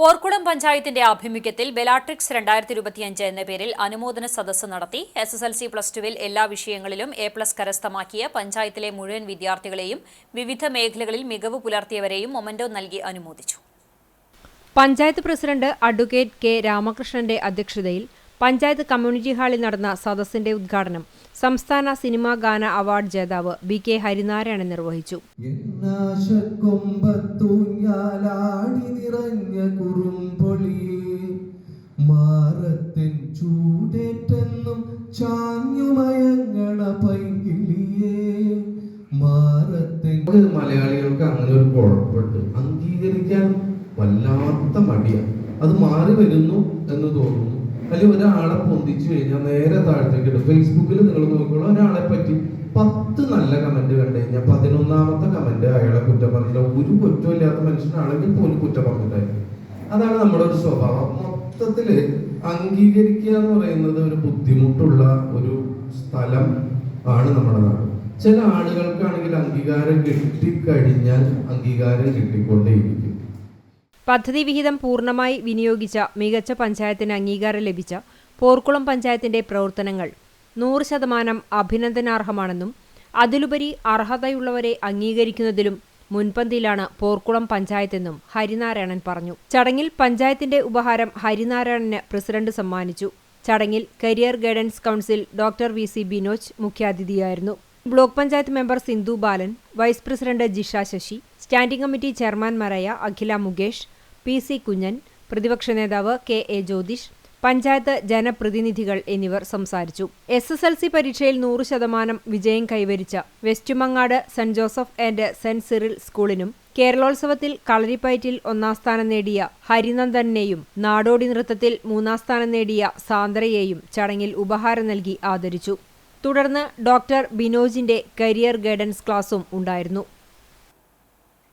പോർക്കുളം പഞ്ചായത്തിന്റെ ആഭിമുഖ്യത്തിൽ ബെലാട്രിക്സ് രണ്ടായിരത്തി ഇരുപത്തിയഞ്ച് എന്ന പേരിൽ അനുമോദന സദസ്സ് നടത്തി S S L C plus ടുവിൽ എല്ലാ വിഷയങ്ങളിലും എ പ്ലസ് കരസ്ഥമാക്കിയ പഞ്ചായത്തിലെ മുഴുവൻ വിദ്യാർത്ഥികളെയും വിവിധ മേഖലകളിൽ മികവ് പുലർത്തിയവരെയും മൊമന്റോ നൽകി അനുമോദിച്ചു. പഞ്ചായത്ത് പ്രസിഡന്റ് അഡ്വക്കേറ്റ് കെ രാമകൃഷ്ണന്റെ അധ്യക്ഷതയിൽ പഞ്ചായത്ത് കമ്മ്യൂണിറ്റി ഹാളിൽ നടന്ന സദസ്സിന്റെ ഉദ്ഘാടനം സംസ്ഥാന സിനിമാ ഗാന അവാർഡ് ജേതാവ് ബി കെ ഹരിനാരായണൻ നിർവഹിച്ചു. മാറത്തിൻ ചൂടേറ്റെന്നും ചാഞ്ഞുമയങ്ങണ മാറത്തിൻ മലയാളികൾക്ക് അങ്ങനെ ഒരു കുഴപ്പമുണ്ട്. അംഗീകരിക്കാൻ വല്ലാത്ത മടിയാണ് അത് മാറി വരുന്നു എന്ന് തോന്നുന്നു. അല്ലെങ്കിൽ ഒരാളെ പൊന്തിച്ചു കഴിഞ്ഞാൽ നേരെ താഴത്തേക്ക് ഇടും. ഫേസ്ബുക്കിൽ നിങ്ങൾ നോക്കിക്കോളൂ ഒരാളെ പറ്റി പത്ത് നല്ല കമന്റ് കണ്ടു കഴിഞ്ഞാൽ പതിനൊന്നാമത്തെ കമന്റ് അയാളെ കുറ്റം പറഞ്ഞില്ല. ഒരു കുറ്റമില്ലാത്ത മനുഷ്യനാണെങ്കിൽ പോലും കുറ്റം പറഞ്ഞിട്ടായിരിക്കും അതാണ് നമ്മുടെ ഒരു സ്വഭാവം. മൊത്തത്തിൽ അംഗീകരിക്കുക എന്ന് പറയുന്നത് ഒരു ബുദ്ധിമുട്ടുള്ള ഒരു സ്ഥലം ആണ് നമ്മുടെ നാട്. ചില ആളുകൾക്കാണെങ്കിൽ അംഗീകാരം കിട്ടിക്കഴിഞ്ഞാൽ അംഗീകാരം കിട്ടിക്കൊണ്ടേയിരിക്കും. പദ്ധതി വിഹിതം പൂർണമായി വിനിയോഗിച്ച മികച്ച പഞ്ചായത്തിന് അംഗീകാരം ലഭിച്ച പോർക്കുളം പഞ്ചായത്തിന്റെ പ്രവർത്തനങ്ങൾ നൂറ് ശതമാനം അഭിനന്ദനാർഹമാണെന്നും അതിലുപരി അർഹതയുള്ളവരെ അംഗീകരിക്കുന്നതിലും മുൻപന്തിയിലാണ് പോർക്കുളം പഞ്ചായത്തെന്നും ഹരിനാരായണൻ പറഞ്ഞു. ചടങ്ങിൽ പഞ്ചായത്തിന്റെ ഉപഹാരം ഹരിനാരായണന് പ്രസിഡന്റ് സമ്മാനിച്ചു. ചടങ്ങിൽ career guidance council doctor V C Binoj മുഖ്യാതിഥിയായിരുന്നു. Block panchayat member Sindhu Balan vice president Jisha Sasi standing committee ചെയർമാൻമാരായ Akhila Mukesh P C Kunjan പ്രതിപക്ഷ നേതാവ് കെ എ ജ്യോതിഷ് പഞ്ചായത്ത് ജനപ്രതിനിധികൾ എന്നിവർ സംസാരിച്ചു. എസ് എസ് എൽ സി പരീക്ഷയിൽ നൂറ് ശതമാനം വിജയം കൈവരിച്ച Westmangad saint Joseph and saint Cyril സ്കൂളിനും കേരളോത്സവത്തിൽ കളരിപ്പയറ്റിൽ ഒന്നാം സ്ഥാനം നേടിയ ഹരിനന്ദനെയും നാടോടി നൃത്തത്തിൽ മൂന്നാം സ്ഥാനം നേടിയ സാന്ദ്രയെയും ചടങ്ങിൽ ഉപഹാരം നൽകി ആദരിച്ചു. തുടർന്ന് ഡോക്ടർ ബിനോജിന്റെ കരിയർ ഗൈഡൻസ് ക്ലാസും ഉണ്ടായിരുന്നു